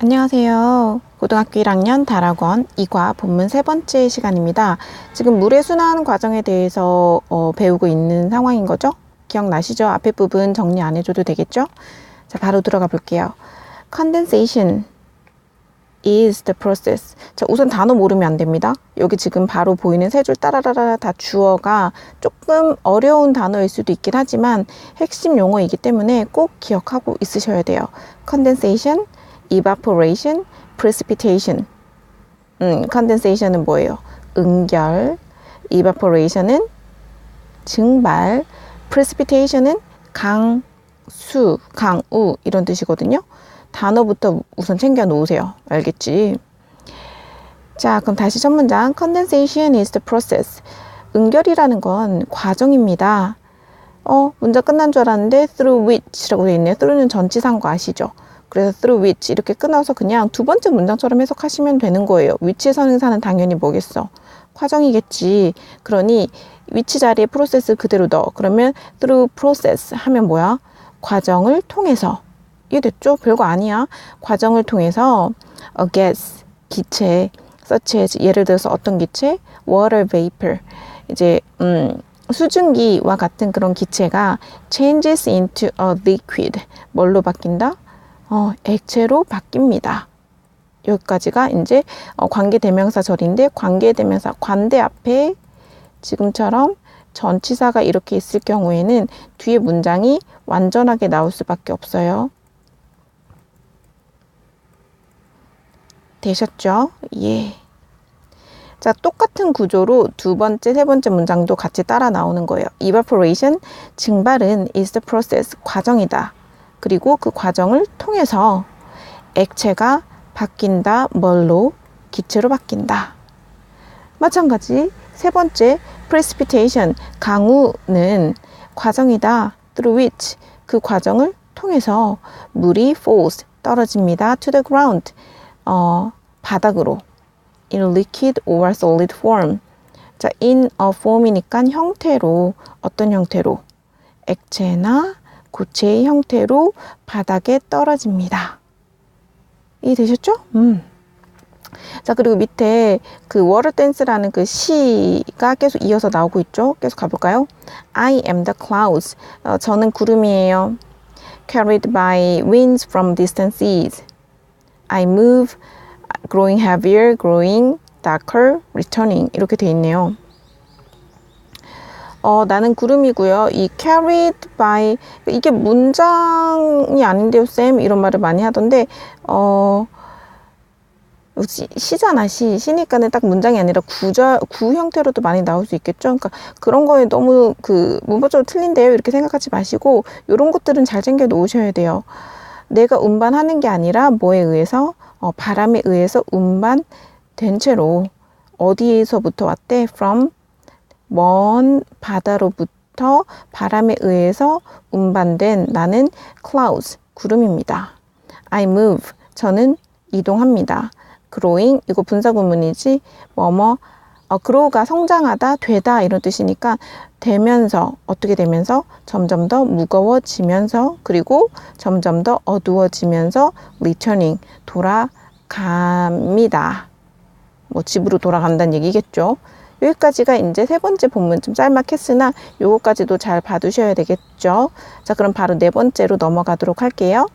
안녕하세요. 고등학교 1학년 다락원 이과 본문 세 번째 시간입니다. 지금 물의 순환 과정에 대해서 어, 배우고 있는 상황인 거죠? 기억나시죠? 앞에 부분 정리 안 해줘도 되겠죠? 자, 바로 들어가 볼게요. condensation is the process. 자, 우선 단어 모르면 안 됩니다. 여기 지금 바로 보이는 세 줄 따라라라 다 주어가 조금 어려운 단어일 수도 있긴 하지만 핵심 용어이기 때문에 꼭 기억하고 있으셔야 돼요. condensation, evaporation, precipitation. 음, condensation은 뭐예요? 응결, evaporation은 증발, precipitation은 강 수, 강 우 이런 뜻이거든요. 단어부터 우선 챙겨 놓으세요. 알겠지? 자, 그럼 다시 첫 문장. Condensation is the process. 응결이라는 건 과정입니다. 어, 문장 끝난 줄 알았는데 through which라고 되어 있네요. through는 거 아시죠? 그래서 through which 이렇게 끊어서 그냥 두 번째 문장처럼 해석하시면 되는 거예요. 위치의 선행사는 당연히 뭐겠어? 과정이겠지. 그러니 위치 자리에 프로세스 그대로 넣어. 그러면 through process 하면 뭐야? 과정을 통해서. 이해됐죠? 별거 아니야. 과정을 통해서 a gas, 기체, such as 예를 들어서 어떤 기체? water vapor. 이제 음, 수증기와 같은 그런 기체가 changes into a liquid. 뭘로 바뀐다? 어, 액체로 바뀝니다. 여기까지가 이제 어, 관계대명사 절인데 관계대명사 관대 앞에 지금처럼 전치사가 이렇게 있을 경우에는 뒤에 문장이 완전하게 나올 수밖에 없어요. 되셨죠? 예. 자, 똑같은 구조로 두 번째, 세 번째 문장도 같이 따라 나오는 거예요. evaporation, 증발은 is the process, 과정이다. 그리고 그 과정을 통해서 액체가 바뀐다. 뭘로? 기체로 바뀐다. 마찬가지 세 번째, precipitation, 강우는 과정이다. through which, 그 과정을 통해서 물이 falls, 떨어집니다. to the ground, 어, 바닥으로. in liquid or solid form. 자, in a form이니까 형태로, 어떤 형태로? 액체나 고체의 형태로 바닥에 떨어집니다. 이해되셨죠? 음. 자, 그리고 밑에 그 워터 댄스라는 그 시가 계속 이어서 나오고 있죠? 계속 가볼까요? I am the clouds. 어, 저는 구름이에요. Carried by winds from distant seas. I move, growing heavier, growing darker, returning. 이렇게 돼 있네요. 어, 나는 구름이고요. 이 carried by 이게 문장이 아닌데요, 쌤 이런 말을 많이 하던데 어 시, 시잖아 시 시니까는 딱 문장이 아니라 구절 구 형태로도 많이 나올 수 있겠죠. 그러니까 그런 거에 너무 그 문법적으로 틀린데요 이렇게 생각하지 마시고 이런 것들은 잘 챙겨 놓으셔야 돼요. 내가 운반하는 게 아니라 뭐에 의해서 어, 바람에 의해서 운반된 채로 어디에서부터 왔대? From 먼 바다로부터 바람에 의해서 운반된 나는 clouds, 구름입니다. I move, 저는 이동합니다. growing, 이거 분사구문이지, 뭐뭐, 어, grow가 성장하다, 되다 이런 뜻이니까 되면서, 어떻게 되면서 점점 더 무거워지면서 그리고 점점 더 어두워지면서 returning, 돌아갑니다. 뭐 집으로 돌아간다는 얘기겠죠. 여기까지가 이제 세 번째 본문 좀 짤막했으나 요거까지도 잘 봐두셔야 되겠죠. 자, 그럼 바로 네 번째로 넘어가도록 할게요.